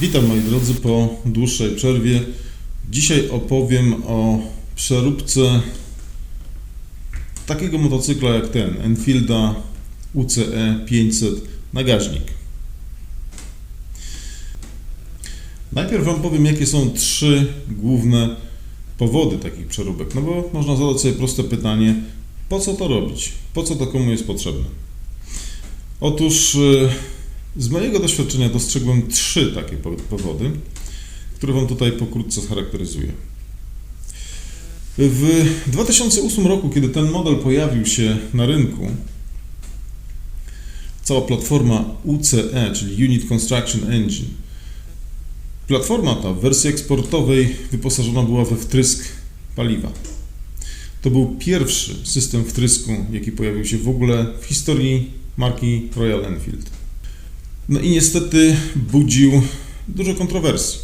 Witam moi drodzy po dłuższej przerwie. Dzisiaj opowiem o przeróbce takiego motocykla jak ten Enfielda UCE 500 na gaźnik. Najpierw Wam powiem, jakie są trzy główne powody takich przeróbek. No bo można zadać sobie proste pytanie, po co to robić? Po co to komu jest potrzebne? Otóż y, z mojego doświadczenia dostrzegłem trzy takie po- powody, które Wam tutaj pokrótce charakteryzuję. W 2008 roku, kiedy ten model pojawił się na rynku, cała platforma UCE, czyli Unit Construction Engine, platforma ta w wersji eksportowej wyposażona była we wtrysk paliwa. To był pierwszy system wtrysku, jaki pojawił się w ogóle w historii marki Royal Enfield. No i niestety budził dużo kontrowersji.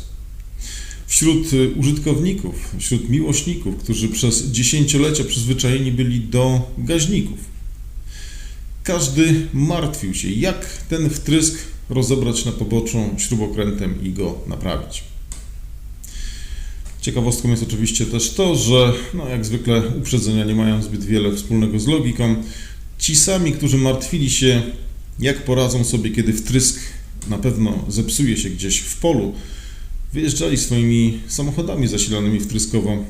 Wśród y, użytkowników, wśród miłośników, którzy przez dziesięciolecia przyzwyczajeni byli do gaźników. Każdy martwił się, jak ten wtrysk rozebrać na poboczu śrubokrętem i go naprawić. Ciekawostką jest oczywiście też to, że no jak zwykle uprzedzenia nie mają zbyt wiele wspólnego z logiką. Ci sami, którzy martwili się, jak poradzą sobie, kiedy wtrysk na pewno zepsuje się gdzieś w polu, wyjeżdżali swoimi samochodami zasilanymi wtryskowo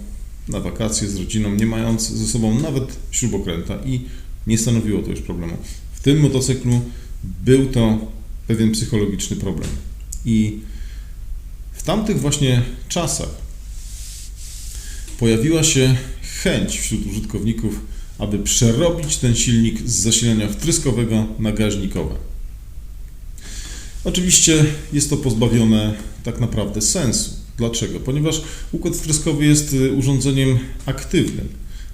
na wakacje z rodziną, nie mając ze sobą nawet śrubokręta i nie stanowiło to już problemu. W tym motocyklu był to pewien psychologiczny problem. I w tamtych właśnie czasach pojawiła się chęć wśród użytkowników, aby przerobić ten silnik z zasilania wtryskowego na gaźnikowe. Oczywiście jest to pozbawione tak naprawdę sensu. Dlaczego? Ponieważ układ wtryskowy jest y, urządzeniem aktywnym.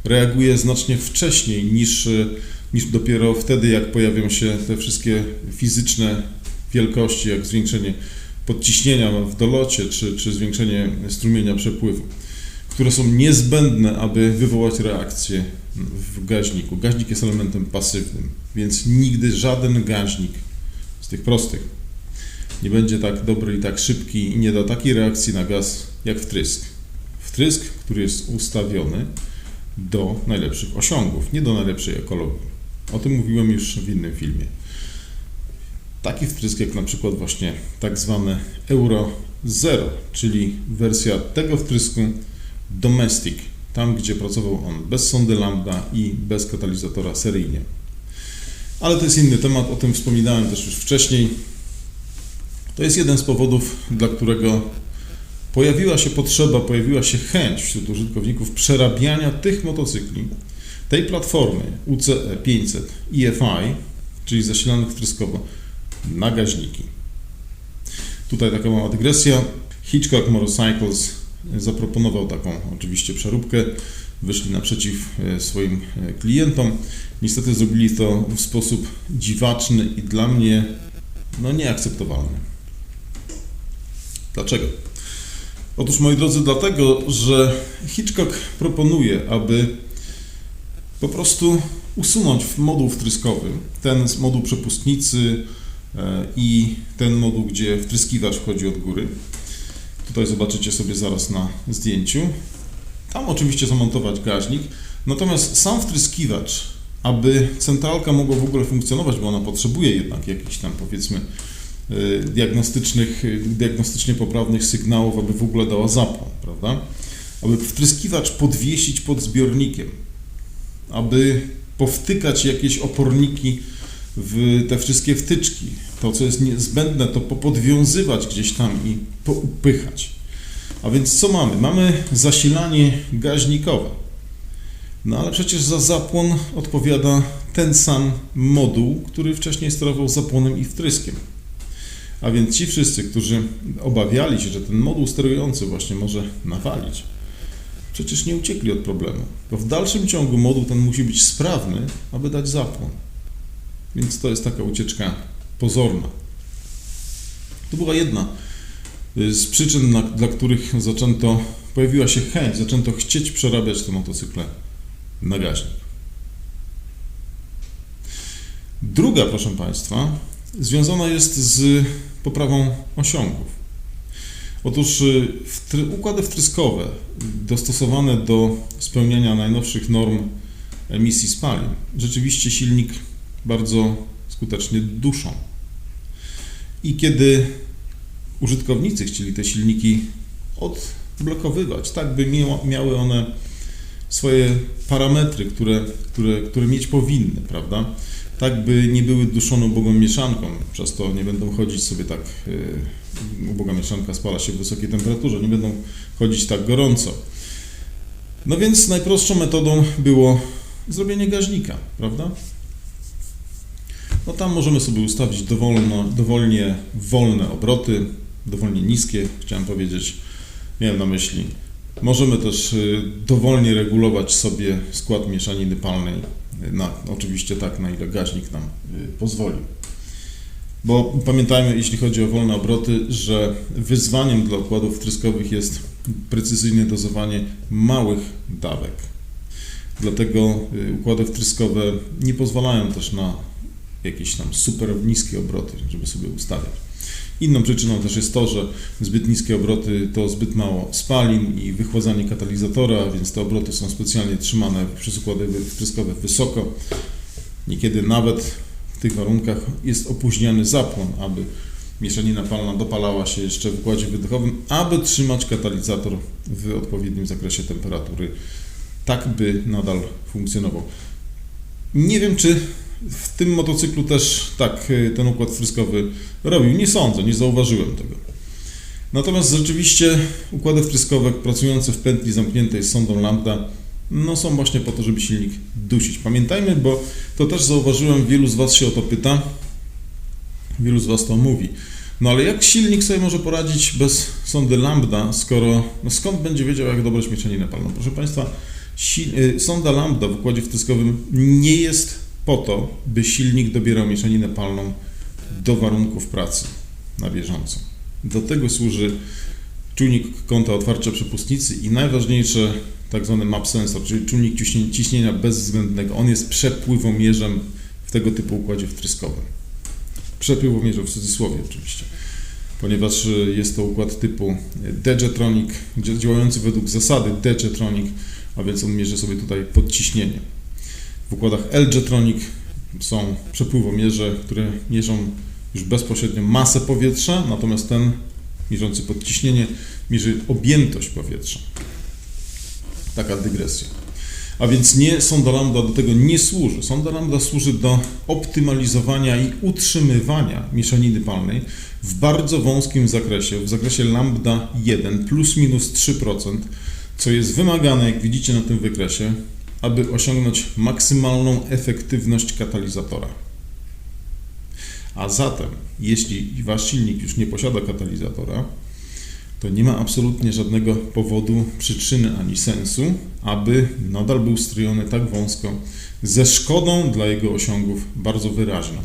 Reaguje znacznie wcześniej niż, y, niż dopiero wtedy, jak pojawią się te wszystkie fizyczne wielkości, jak zwiększenie podciśnienia w dolocie czy, czy zwiększenie strumienia przepływu, które są niezbędne, aby wywołać reakcję w gaźniku. Gaźnik jest elementem pasywnym, więc nigdy żaden gaźnik z tych prostych nie będzie tak dobry i tak szybki i nie da takiej reakcji na gaz jak wtrysk. Wtrysk, który jest ustawiony do najlepszych osiągów, nie do najlepszej ekologii. O tym mówiłem już w innym filmie. Taki wtrysk jak na przykład właśnie tak zwane Euro Zero, czyli wersja tego wtrysku Domestic, tam gdzie pracował on bez sondy lambda i bez katalizatora seryjnie. Ale to jest inny temat, o tym wspominałem też już wcześniej. To jest jeden z powodów, dla którego pojawiła się potrzeba, pojawiła się chęć wśród użytkowników przerabiania tych motocykli, tej platformy UCE 500 EFI, czyli zasilanych wtryskowo, na gaźniki. Tutaj taka mała dygresja. Hitchcock Motorcycles zaproponował taką oczywiście przeróbkę. Wyszli naprzeciw e, swoim e, klientom. Niestety zrobili to w sposób dziwaczny i dla mnie no nieakceptowalny. Dlaczego? Otóż, moi drodzy, dlatego, że Hitchcock proponuje, aby po prostu usunąć moduł wtryskowy, ten z moduł przepustnicy e, i ten moduł, gdzie wtryskiwacz wchodzi od góry. Tutaj zobaczycie sobie zaraz na zdjęciu. Tam oczywiście zamontować gaźnik, natomiast sam wtryskiwacz, aby centralka mogła w ogóle funkcjonować, bo ona potrzebuje jednak jakichś tam powiedzmy y, diagnostycznych, y, diagnostycznie poprawnych sygnałów, aby w ogóle dała zapłon, prawda? Aby wtryskiwacz podwiesić pod zbiornikiem, aby powtykać jakieś oporniki w te wszystkie wtyczki. To, co jest niezbędne, to popodwiązywać gdzieś tam i poupychać. A więc co mamy? Mamy zasilanie gaźnikowe. No ale przecież za zapłon odpowiada ten sam moduł, który wcześniej sterował zapłonem i wtryskiem. A więc ci wszyscy, którzy obawiali się, że ten moduł sterujący właśnie może nawalić, przecież nie uciekli od problemu. Bo w dalszym ciągu moduł ten musi być sprawny, aby dać zapłon. Więc to jest taka ucieczka pozorna. To była jedna z przyczyn, dla których zaczęto, pojawiła się chęć, zaczęto chcieć przerabiać te motocykle na gaźnik. Druga, proszę Państwa, związana jest z poprawą osiągów. Otóż y, układy wtryskowe dostosowane do spełniania najnowszych norm emisji spalin rzeczywiście silnik bardzo skutecznie duszą. I kiedy użytkownicy chcieli te silniki odblokowywać, tak by miały one swoje parametry, które, które, które mieć powinny, prawda? Tak by nie były duszone ubogą mieszanką, przez to nie będą chodzić sobie tak, yy, uboga mieszanka spala się w wysokiej temperaturze, nie będą chodzić tak gorąco. No więc najprostszą metodą było zrobienie gaźnika, prawda? No tam możemy sobie ustawić dowolno, dowolnie wolne obroty, dowolnie niskie, chciałem powiedzieć, miałem na myśli. Możemy też y, dowolnie regulować sobie skład mieszaniny palnej, na, oczywiście tak, na ile gaźnik nam y, pozwoli. Bo pamiętajmy, jeśli chodzi o wolne obroty, że wyzwaniem dla układów wtryskowych jest precyzyjne dozowanie małych dawek. Dlatego y, układy wtryskowe nie pozwalają też na jakieś tam super niskie obroty, żeby sobie ustawiać. Inną przyczyną też jest to, że zbyt niskie obroty to zbyt mało spalin i wychładzanie katalizatora, więc te obroty są specjalnie trzymane przez układy wtryskowe wysoko. Niekiedy nawet w tych warunkach jest opóźniany zapłon, aby mieszanina palna dopalała się jeszcze w układzie wydechowym, aby trzymać katalizator w odpowiednim zakresie temperatury, tak by nadal funkcjonował. Nie wiem, czy w tym motocyklu też tak y, ten układ wtryskowy robił. Nie sądzę, nie zauważyłem tego. Natomiast rzeczywiście układy wtryskowe pracujące w pętli zamkniętej z sondą lambda no są właśnie po to, żeby silnik dusić. Pamiętajmy, bo to też zauważyłem, wielu z Was się o to pyta, wielu z Was to mówi. No ale jak silnik sobie może poradzić bez sondy lambda, skoro, no skąd będzie wiedział, jak dobrać mieszaninę palną? Proszę Państwa, si, y, sonda lambda w układzie wtryskowym nie jest po to, by silnik dobierał mieszaninę palną do warunków pracy na bieżąco. Do tego służy czujnik kąta otwarcia przepustnicy i najważniejsze tak zwany map sensor, czyli czujnik ciśnienia bezwzględnego. On jest przepływomierzem w tego typu układzie wtryskowym. Przepływomierzem w cudzysłowie oczywiście, ponieważ jest to układ typu Degetronic, działający według zasady Degetronic, a więc on mierzy sobie tutaj podciśnienie. W układach L-Jetronic są przepływomierze, które mierzą już bezpośrednio masę powietrza, natomiast ten mierzący podciśnienie mierzy objętość powietrza. Taka dygresja. A więc nie sonda lambda do tego nie służy. Sonda lambda służy do optymalizowania i utrzymywania mieszaniny palnej w bardzo wąskim zakresie, w zakresie lambda 1 plus minus 3%, co jest wymagane, jak widzicie na tym wykresie, aby osiągnąć maksymalną efektywność katalizatora. A zatem, jeśli Wasz silnik już nie posiada katalizatora, to nie ma absolutnie żadnego powodu, przyczyny ani sensu, aby nadal był strojony tak wąsko, ze szkodą dla jego osiągów bardzo wyraźną.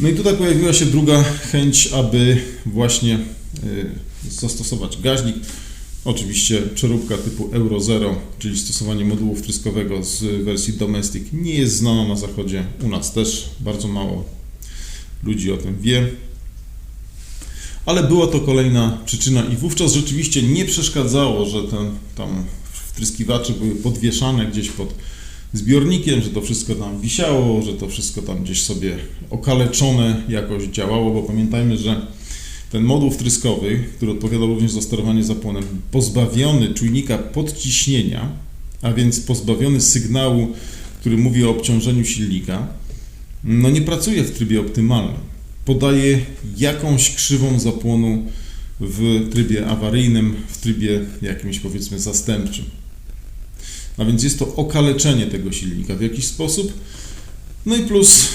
No i tutaj pojawiła się druga chęć, aby właśnie y, zastosować gaźnik. Oczywiście przeróbka typu Euro Zero, czyli stosowanie modułu wtryskowego z wersji Domestic nie jest znana na zachodzie, u nas też bardzo mało ludzi o tym wie. Ale była to kolejna przyczyna i wówczas rzeczywiście nie przeszkadzało, że ten, tam wtryskiwacze były podwieszane gdzieś pod zbiornikiem, że to wszystko tam wisiało, że to wszystko tam gdzieś sobie okaleczone jakoś działało, bo pamiętajmy, że ten moduł wtryskowy, który odpowiada również za sterowanie zapłonem, pozbawiony czujnika podciśnienia, a więc pozbawiony sygnału, który mówi o obciążeniu silnika, no nie pracuje w trybie optymalnym. Podaje jakąś krzywą zapłonu w trybie awaryjnym, w trybie jakimś powiedzmy zastępczym. A więc jest to okaleczenie tego silnika w jakiś sposób. No i plus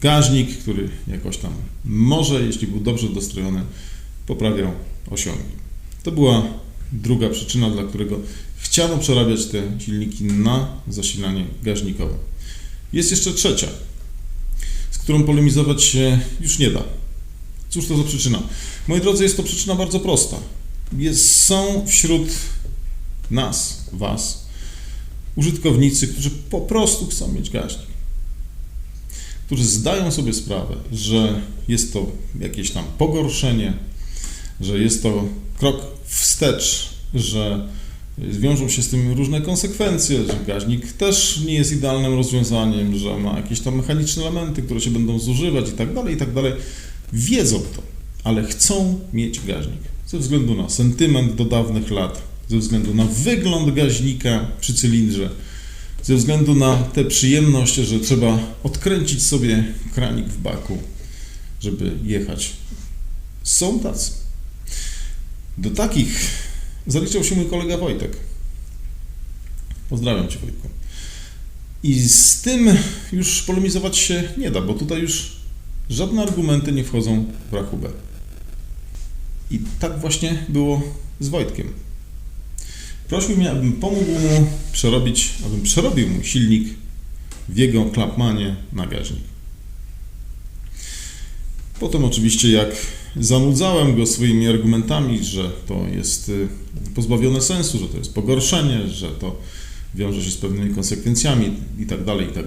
gaźnik, który jakoś tam może, jeśli był dobrze dostrojony, poprawiał osiągi. To była druga przyczyna, dla którego chciano przerabiać te silniki na zasilanie gaźnikowe. Jest jeszcze trzecia, z którą polemizować się już nie da. Cóż to za przyczyna? Moi drodzy, jest to przyczyna bardzo prosta. Jest, są wśród nas, Was, użytkownicy, którzy po prostu chcą mieć gaźnik którzy zdają sobie sprawę, że jest to jakieś tam pogorszenie że jest to krok wstecz, że wiążą się z tym różne konsekwencje, że gaźnik też nie jest idealnym rozwiązaniem, że ma jakieś tam mechaniczne elementy, które się będą zużywać i tak dalej, i tak dalej. Wiedzą to, ale chcą mieć gaźnik ze względu na sentyment do dawnych lat, ze względu na wygląd gaźnika przy cylindrze, ze względu na tę przyjemność, że trzeba odkręcić sobie kranik w baku, żeby jechać. Są tacy. Do takich zaliczał się mój kolega Wojtek. Pozdrawiam Cię Wojtku. I z tym już polemizować się nie da, bo tutaj już żadne argumenty nie wchodzą w rachubę. I tak właśnie było z Wojtkiem. Prosił mnie, abym pomógł mu przerobić, abym przerobił mu silnik w jego klapmanie na gaźnik. Potem oczywiście jak zanudzałem go swoimi argumentami, że to jest y, pozbawione sensu, że to jest pogorszenie, że to wiąże się z pewnymi konsekwencjami i tak dalej, i tak.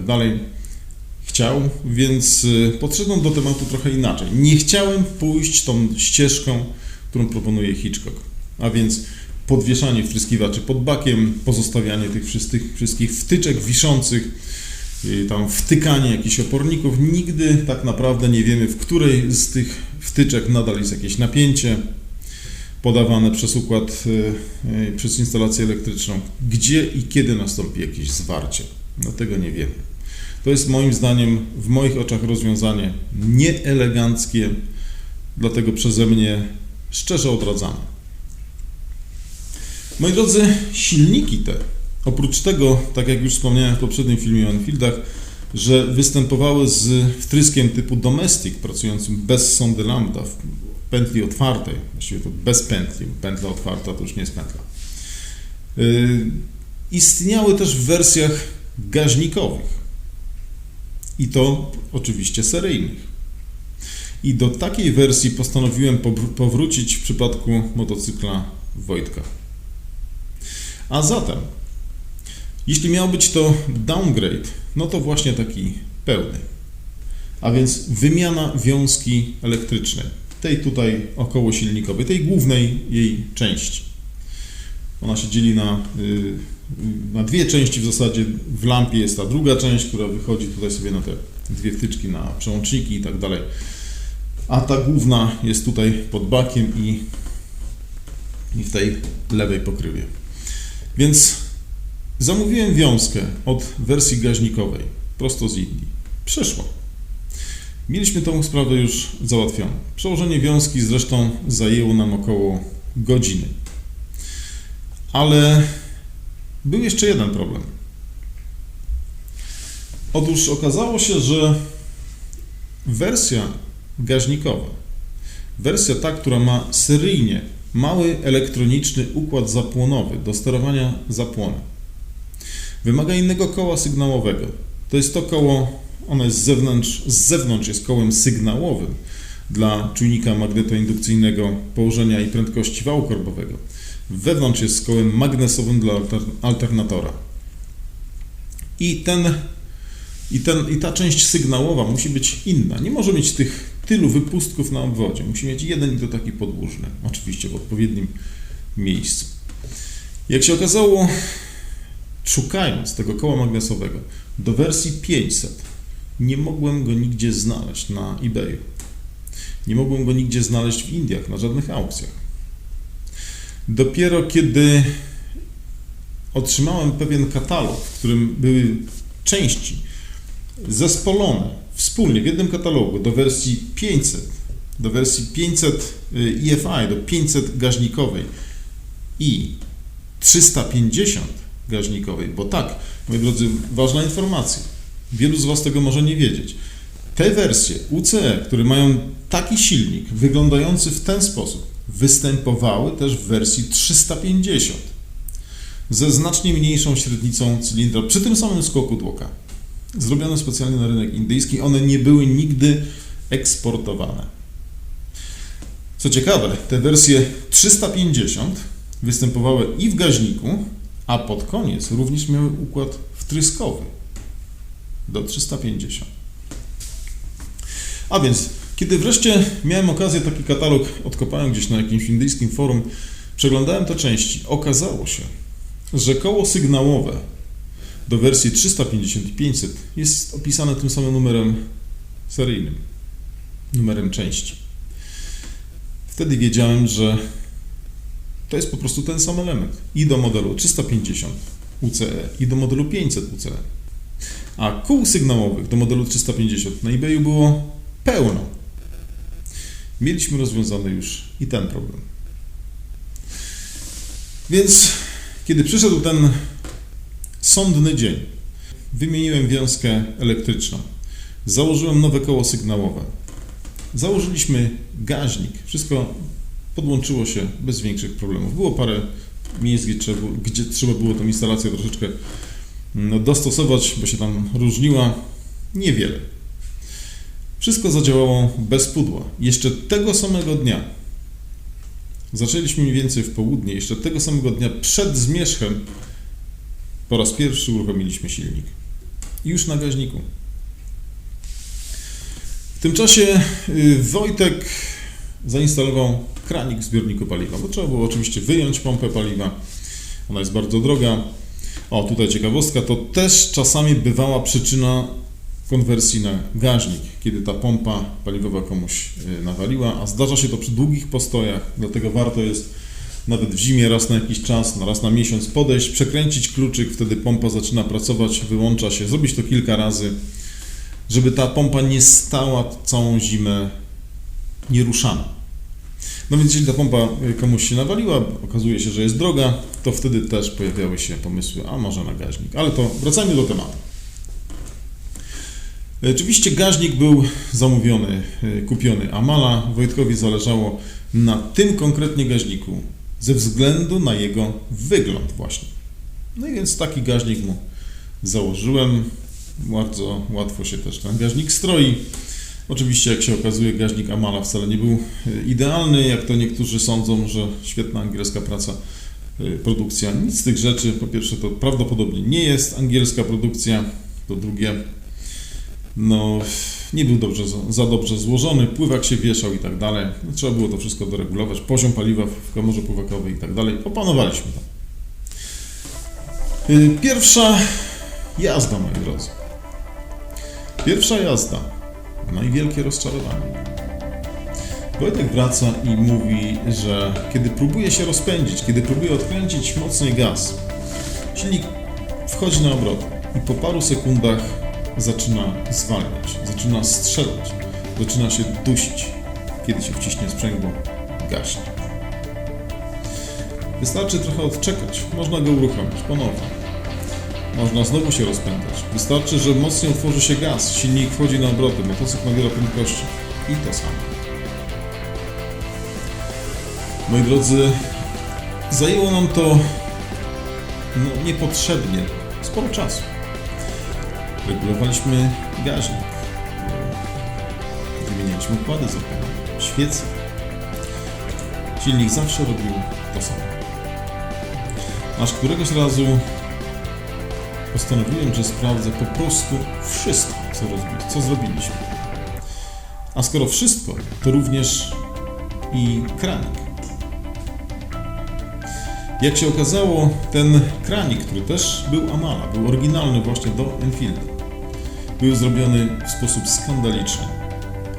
Chciał, więc y, podszedłem do tematu trochę inaczej. Nie chciałem pójść tą ścieżką, którą proponuje Hitchcock, a więc podwieszanie wtryskiwaczy pod bakiem, pozostawianie tych wszystkich, wszystkich wtyczek wiszących, y, tam wtykanie jakichś oporników. Nigdy tak naprawdę nie wiemy, w której z tych wtyczek nadal jest jakieś napięcie podawane przez układ, y, przez instalację elektryczną. Gdzie i kiedy nastąpi jakieś zwarcie? No tego nie wiemy. To jest moim zdaniem, w moich oczach rozwiązanie nieeleganckie, dlatego przeze mnie szczerze odradzane. Moi drodzy, silniki te, oprócz tego, tak jak już wspomniałem w poprzednim filmie o Enfieldach, że występowały z wtryskiem typu domestic, pracującym bez sondy lambda, w pętli otwartej, właściwie to bez pętli, pętla otwarta to już nie jest pętla. Yy, istniały też w wersjach gaźnikowych i to oczywiście seryjnych. I do takiej wersji postanowiłem powrócić w przypadku motocykla Wojtka. A zatem, jeśli miał być to downgrade, no to właśnie taki pełny. A więc wymiana wiązki elektrycznej, tej tutaj okołosilnikowej, tej głównej jej części. Ona się dzieli na, y, na dwie części w zasadzie. W lampie jest ta druga część, która wychodzi tutaj sobie na te dwie wtyczki, na przełączniki i tak dalej. A ta główna jest tutaj pod bakiem i, i w tej lewej pokrywie. Więc zamówiłem wiązkę od wersji gaźnikowej, prosto z Indii. Przeszło. Mieliśmy tą sprawę już załatwioną. Przełożenie wiązki zresztą zajęło nam około godziny. Ale był jeszcze jeden problem. Otóż okazało się, że wersja gaźnikowa, wersja ta, która ma seryjnie mały elektroniczny układ zapłonowy do sterowania zapłonem. Wymaga innego koła sygnałowego. To jest to koło, ono jest z zewnątrz, z zewnątrz jest kołem sygnałowym dla czujnika magnetoindukcyjnego położenia i prędkości wału korbowego. Wewnątrz jest kołem magnesowym dla alternatora. I ten i, ten, I ta część sygnałowa musi być inna. Nie może mieć tych tylu wypustków na obwodzie. Musi mieć jeden i to taki podłużny, oczywiście w odpowiednim miejscu. Jak się okazało, szukając tego koła magnesowego do wersji 500, nie mogłem go nigdzie znaleźć na eBayu. Nie mogłem go nigdzie znaleźć w Indiach, na żadnych aukcjach. Dopiero kiedy otrzymałem pewien katalog, w którym były części zespolone wspólnie w jednym katalogu do wersji 500, do wersji 500 EFI, do 500 gaźnikowej i 350 gaźnikowej, bo tak, moi drodzy, ważna informacja. Wielu z Was tego może nie wiedzieć. Te wersje UCE, które mają taki silnik, wyglądający w ten sposób, występowały też w wersji 350 ze znacznie mniejszą średnicą cylindra przy tym samym skoku tłoka zrobione specjalnie na rynek indyjski. One nie były nigdy eksportowane. Co ciekawe, te wersje 350 występowały i w gaźniku, a pod koniec również miały układ wtryskowy do 350. A więc Kiedy wreszcie miałem okazję taki katalog, odkopałem gdzieś na jakimś indyjskim forum, przeglądałem te części. Okazało się, że koło sygnałowe do wersji 350 i 500 jest opisane tym samym numerem seryjnym, numerem części. Wtedy wiedziałem, że to jest po prostu ten sam element. I do modelu 350 UCE, i do modelu 500 UCE. A kół sygnałowych do modelu 350 na eBayu było pełno. Mieliśmy rozwiązany już i ten problem. Więc kiedy przyszedł ten sądny dzień, wymieniłem wiązkę elektryczną, założyłem nowe koło sygnałowe, założyliśmy gaźnik, wszystko podłączyło się bez większych problemów. Było parę miejsc, gdzie trzeba, gdzie trzeba było tą instalację troszeczkę no, dostosować, bo się tam różniła. Niewiele. Wszystko zadziałało bez pudła. Jeszcze tego samego dnia, zaczęliśmy mniej więcej w południe, jeszcze tego samego dnia przed zmierzchem po raz pierwszy uruchomiliśmy silnik. Już na gaźniku. W tym czasie y, Wojtek zainstalował kranik w zbiorniku paliwa, bo trzeba było oczywiście wyjąć pompę paliwa. Ona jest bardzo droga. O, tutaj ciekawostka, to też czasami bywała przyczyna konwersji na gaźnik, kiedy ta pompa paliwowa komuś y, nawaliła, a zdarza się to przy długich postojach, dlatego warto jest nawet w zimie raz na jakiś czas, raz na miesiąc podejść, przekręcić kluczyk, wtedy pompa zaczyna pracować, wyłącza się, zrobić to kilka razy, żeby ta pompa nie stała całą zimę nieruszana. No więc jeśli ta pompa komuś się nawaliła, okazuje się, że jest droga, to wtedy też pojawiały się pomysły, a może na gaźnik. Ale to wracajmy do tematu. Oczywiście gaźnik był zamówiony, y, kupiony Amala. Wojtkowi zależało na tym konkretnie gaźniku ze względu na jego wygląd właśnie. No i więc taki gaźnik mu założyłem. Bardzo łatwo się też ten gaźnik stroi. Oczywiście, jak się okazuje, gaźnik Amala wcale nie był y, idealny, jak to niektórzy sądzą, że świetna angielska praca, y, produkcja. Nic z tych rzeczy. Po pierwsze, to prawdopodobnie nie jest angielska produkcja. Po drugie, no, nie był dobrze, za- dobrze złożony, pływak się wieszał i tak dalej. No, trzeba było to wszystko doregulować, poziom paliwa w komorze pływakowej i tak dalej. Opanowaliśmy to. Y, Pierwsza jazda, moi drodzy. Pierwsza jazda. No i wielkie rozczarowanie. Wojtek wraca i mówi, że kiedy próbuje się rozpędzić, kiedy próbuje odkręcić mocniej gaz, silnik wchodzi na obroty i po paru sekundach zaczyna zwalniać, zaczyna strzelać, zaczyna się dusić. Kiedy się wciśnie sprzęgło, gaśnie. Wystarczy trochę odczekać, można go uruchomić ponownie. Można znowu się rozpędzać. Wystarczy, że mocniej otworzy się gaz, silnik wchodzi na obroty, motocykl nabiera prędkości i to samo. Moi drodzy, zajęło nam to no, niepotrzebnie sporo czasu. Regulowaliśmy gaźnik, wymienialiśmy układy zapalne, świece. Silnik zawsze robił to samo. Aż któregoś razu postanowiłem, że sprawdzę po prostu wszystko, co, rozbi- co zrobiliśmy. A skoro wszystko, to również i kranik. Jak się okazało, ten kranik, który też był Amala, był oryginalny właśnie do Enfielda, był zrobiony w sposób skandaliczny.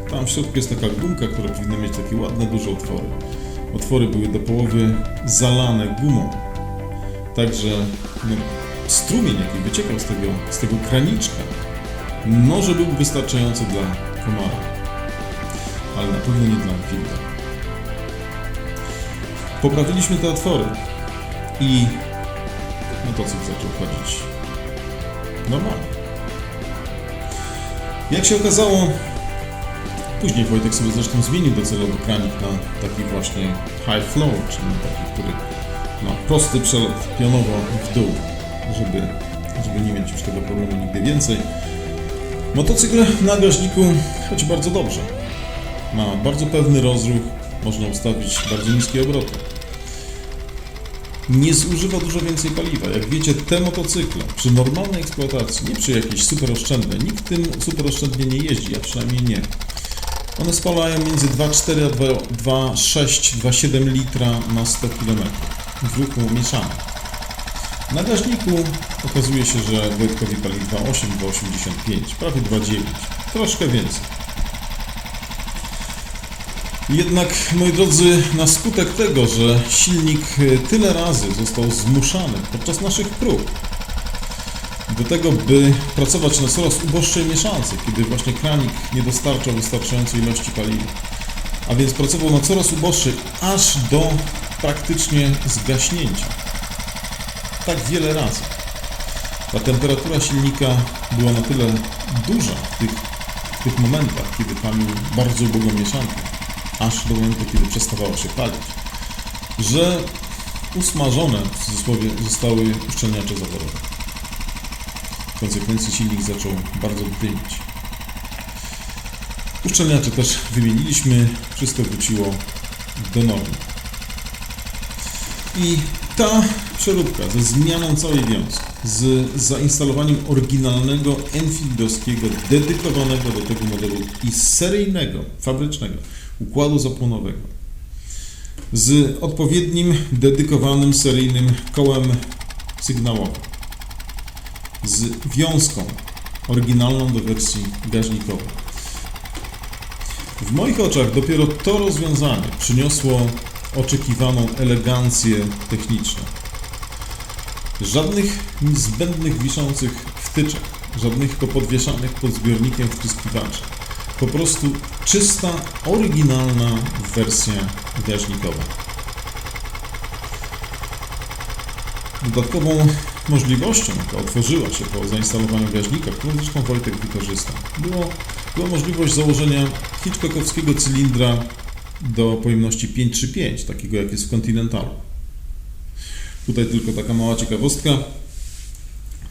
Tam w środku jest taka gumka, która powinna mieć takie ładne, duże otwory. Otwory były do połowy zalane gumą. Także no, strumień, jaki wyciekał z tego, z tego kraniczka, może był wystarczający dla komara, ale na pewno nie dla Enfielda. Poprawiliśmy te otwory i motocykl zaczął chodzić normalnie. Jak się okazało, później Wojtek sobie zresztą zmienił docelowo kranik na taki właśnie high flow, czyli taki, który ma prosty przelot pionowo w dół, żeby, żeby nie mieć już tego problemu nigdy więcej. Motocykl na gaźniku chodzi bardzo dobrze. Ma bardzo pewny rozruch, można ustawić bardzo niskie obroty nie zużywa dużo więcej paliwa. Jak wiecie, te motocykle przy normalnej eksploatacji, nie przy jakiejś super oszczędnej, nikt tym super oszczędnie nie jeździ, ja przynajmniej nie. One spalają między 2,4 a 2,6, 2,7 litra na 100 km w ruchu mieszanym. Na gaźniku okazuje się, że Wojtkowi pali 2,8, 2,85, prawie 2,9, troszkę więcej. Jednak, moi drodzy, na skutek tego, że silnik y, tyle razy został zmuszany podczas naszych prób do tego, by pracować na coraz uboższej mieszance, kiedy właśnie kranik nie dostarczał wystarczającej ilości paliwa, a więc pracował na coraz uboższej, aż do praktycznie zgaśnięcia. Tak wiele razy. Ta temperatura silnika była na tyle duża w tych, w tych momentach, kiedy palił bardzo ubogą mieszankę, aż do momentu, kiedy przestawała się palić, że usmażone w cudzysłowie zostały uszczelniacze zaworowe. W konsekwencji silnik zaczął bardzo dymić. Uszczelniacze też wymieniliśmy, wszystko wróciło do normy. I ta przeróbka ze zmianą całej wiązki, z zainstalowaniem oryginalnego Enfieldowskiego, dedykowanego do tego modelu i seryjnego, fabrycznego układu zapłonowego, z odpowiednim, dedykowanym, seryjnym kołem sygnałowym, z wiązką oryginalną do wersji gaźnikowej. W moich oczach dopiero to rozwiązanie przyniosło oczekiwaną elegancję techniczną. Żadnych zbędnych wiszących wtyczek, żadnych popodwieszanych pod zbiornikiem wtryskiwaczy. Po prostu czysta, oryginalna wersja gaźnikowa. Dodatkową możliwością, jaka otworzyła się po zainstalowaniu gaźnika, którą zresztą Wojtek wykorzystał, było, była możliwość założenia Hitchcockowskiego cylindra do pojemności 535, takiego jak jest w Continentalu. Tutaj tylko taka mała ciekawostka.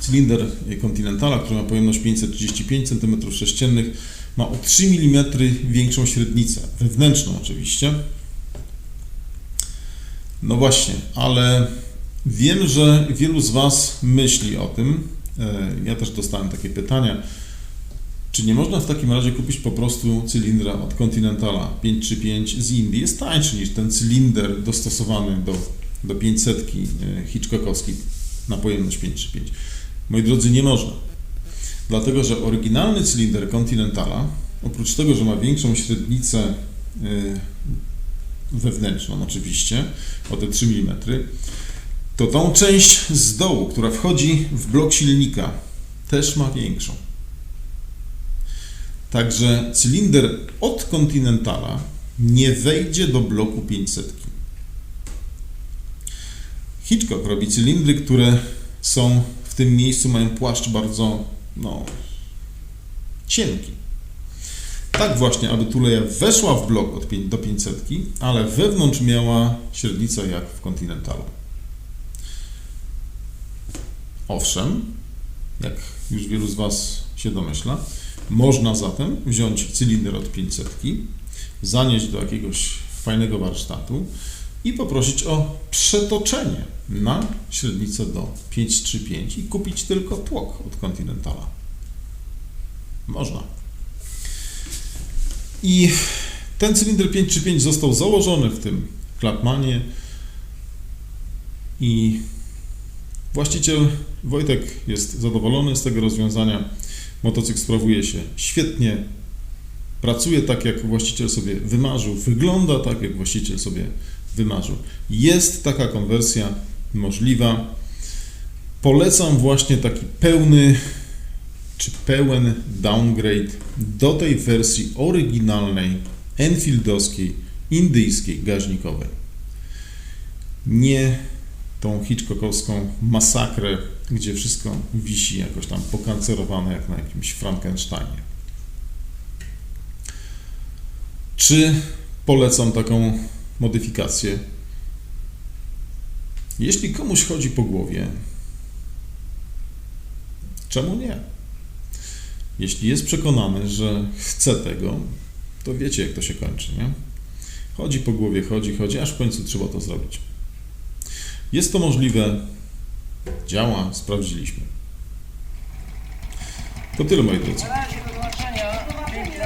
Cylinder Continentala, który ma pojemność 535 cm3, ma o 3 mm większą średnicę, wewnętrzną oczywiście. No właśnie, ale wiem, że wielu z Was myśli o tym. e, Ja też dostałem takie pytania. Czy nie można w takim razie kupić po prostu cylindra od Continentala 535 z Indii? Jest tańszy niż ten cylinder dostosowany do, do 500 Hitchcockowski na pojemność 535. Moi drodzy, nie można. Dlatego, że oryginalny cylinder Continentala, oprócz tego, że ma większą średnicę y, wewnętrzną oczywiście, o te 3 mm, to tą część z dołu, która wchodzi w blok silnika, też ma większą. Także cylinder od Continentala nie wejdzie do bloku 500. Hitchcock robi cylindry, które są w tym miejscu, mają płaszcz bardzo no, cienki. Tak właśnie, aby tuleja weszła w blok od pię- do 500, ale wewnątrz miała średnicę jak w Continentalu. Owszem, jak już wielu z Was się domyśla, można zatem wziąć cylinder od 500, zanieść do jakiegoś fajnego warsztatu i poprosić o przetoczenie na średnicę do 535 i kupić tylko tłok od Continentala. Można. I ten cylinder 535 został założony w tym Klapmanie i właściciel Wojtek jest zadowolony z tego rozwiązania. Motocykl sprawuje się świetnie, pracuje tak, jak właściciel sobie wymarzył, wygląda tak, jak właściciel sobie wymarzył. Jest taka konwersja możliwa. Polecam właśnie taki pełny czy pełen downgrade do tej wersji oryginalnej, Enfieldowskiej, indyjskiej, gaźnikowej. Nie tą Hitchcockowską masakrę, gdzie wszystko wisi jakoś tam pokancerowane jak na jakimś Frankensteinie. Czy polecam taką modyfikację? Jeśli komuś chodzi po głowie, czemu nie? Jeśli jest przekonany, że chce tego, to wiecie, jak to się kończy, nie? Chodzi po głowie, chodzi, chodzi, aż w końcu trzeba to zrobić. Jest to możliwe, działa, sprawdziliśmy. To tyle, moi drodzy.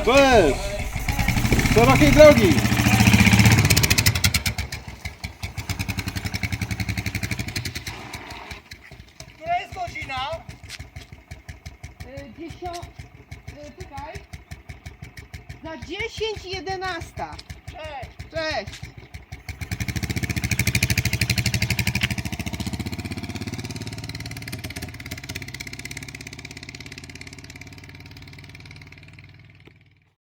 Cześć! Szerokiej drogi!